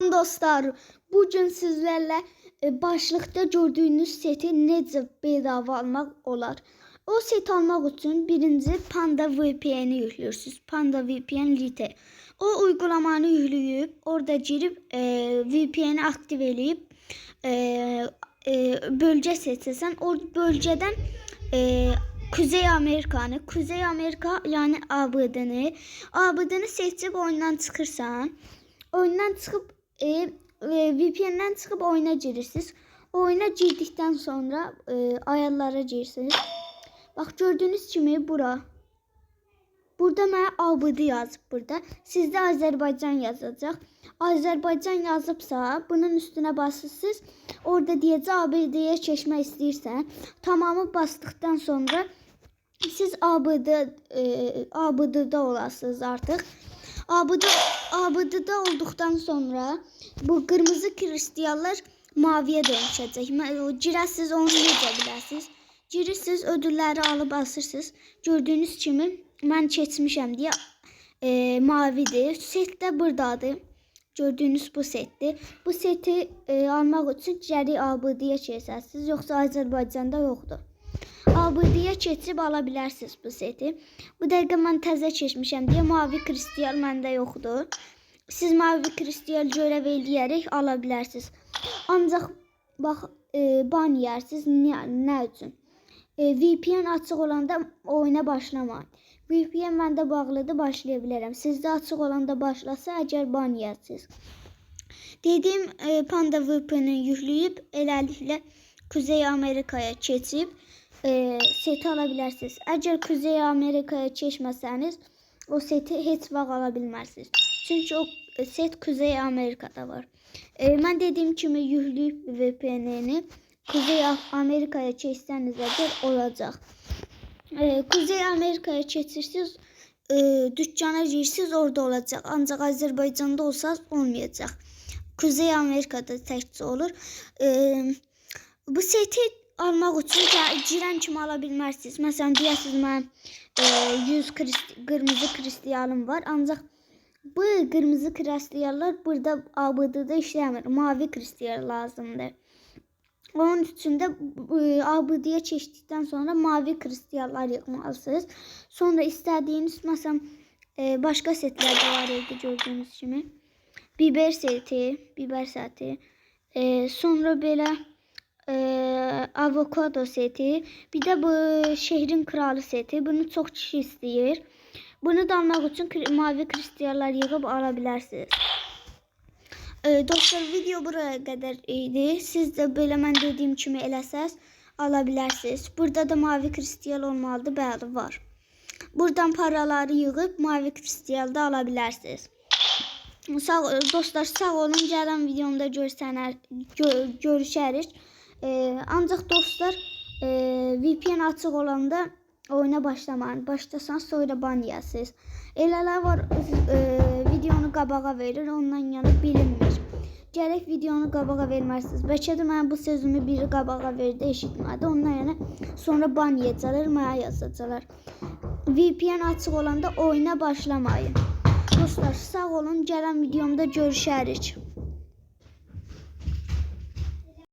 Dostlar, bugün sizlerle e, başlıkta gördüğünüz seti necə bedava almaq olar. O set almaq üçün birinci Panda VPN-i yüklüyorsunuz. Panda VPN Lite. O uygulamanı yükləyib, orada girib e, VPN-i aktiv edib e, e, bölge seçsən, o bölgeden e, Kuzey Amerikanı, Kuzey Amerika yani ABD-ni, ABD-ni seçib oyundan çıxırsan, oyundan çıxıb e, e, VPN-dən çıxıb oyuna girirsiniz. Oyuna girdikdən sonra e, ayarlara girirsiniz. Bax gördüyünüz kimi bura. Burada mənə ABD yazıb burada. Sizdə Azərbaycan yazacaq. Azərbaycan yazıbsa bunun üstünə basırsınız. Orada deyəcək ABD-yə keçmək istəyirsən. Tamamı basdıqdan sonra siz ABD e, ABD-da olasınız artıq. ABD ABD-da olduqdan sonra bu qırmızı kristallar maviyə dönüşəcək. Girəsiz onu necə bilərsiniz? Girirsiniz, ödülləri alıb asırsınız. Gördüyünüz kimi mən keçmişəm deyə e, mavidir. Set də burdadır. Gördüyünüz bu setdir. Bu seti e, almaq üçün gəri ABD-yə keçəsiniz, yoxsa Azərbaycanda yoxdur. ABD-yə keçib ala bilərsiniz bu seti. Bu dəqiqə mən təzə keçmişəm deyə mavi kristal məndə yoxdur. Siz mavi kristal görev eləyərək ala bilərsiniz. Ancaq bax e, ban yersiniz. Nə, nə üçün? E, VPN açıq olanda oyuna başlamayın. VPN məndə bağlıdır, başlaya bilərəm. Sizdə açıq olanda başlasa, əgər ban yersiniz. Dediyim e, Panda VPN-i yükləyib eləliklə Kuzey Amerikaya keçib e, seti ala bilərsiniz. Əgər Kuzey Amerikaya keçməsəniz, o seti heç vaxt ala bilmərsiniz. Çünki o set Kuzey Amerikada var. E, mən dediyim kimi yükləyib VPN-ni Kuzey Amerikaya keçsəniz əgər olacaq. E, Kuzey Amerikaya keçirsiniz, e, dükkana girirsiniz orada olacaq. Ancaq Azərbaycanda olsanız olmayacaq. Kuzey Amerikada təkcə olur. E, bu seti almaq üçün girən kimi ala bilmərsiniz. Məsələn, deyəsiniz mən e, 100 krist qırmızı kristalım var, ancaq bu qırmızı kristallar burada ABD-da işləmir. Mavi kristal lazımdır. Onun üçün də e, ABD-yə keçdikdən sonra mavi kristallar yığmalısınız. Sonra istədiyiniz məsələn e, başqa setlər də var idi gördüyünüz kimi. Biber seti, biber seti. E, sonra belə e, avokado seti. Bir də bu şehrin kralı seti. Bunu çox kişi istəyir. Bunu da almaq üçün kri- mavi kristallar yığıb ala bilərsiniz. Ee, dostlar video buraya kadar idi. Siz de böyle mən dediyim kimi eləsəz ala. Burada da mavi kristal olmalıdır, bəli var. Buradan paraları yığıb mavi kristal da ala bilərsiniz. Sağ dostlar sağ olun. Gələn videomda görsənər gö görüşərik. Ee, ancaq dostlar e, VPN açıq olanda oyuna başlamayın. Başlasan sonra ban yeyəsiniz. Elələr var e, videonu qabağa verir, ondan yana bilinmir. Gərək videonu qabağa verməlisiniz. Bəlkə də mən bu sözümü biri qabağa verdi, eşitmədi. Ondan yana sonra ban yeyəcəklər, mənə yazacaqlar. VPN açıq olanda oyuna başlamayın. Dostlar sağ olun. Gələn videomda görüşərik.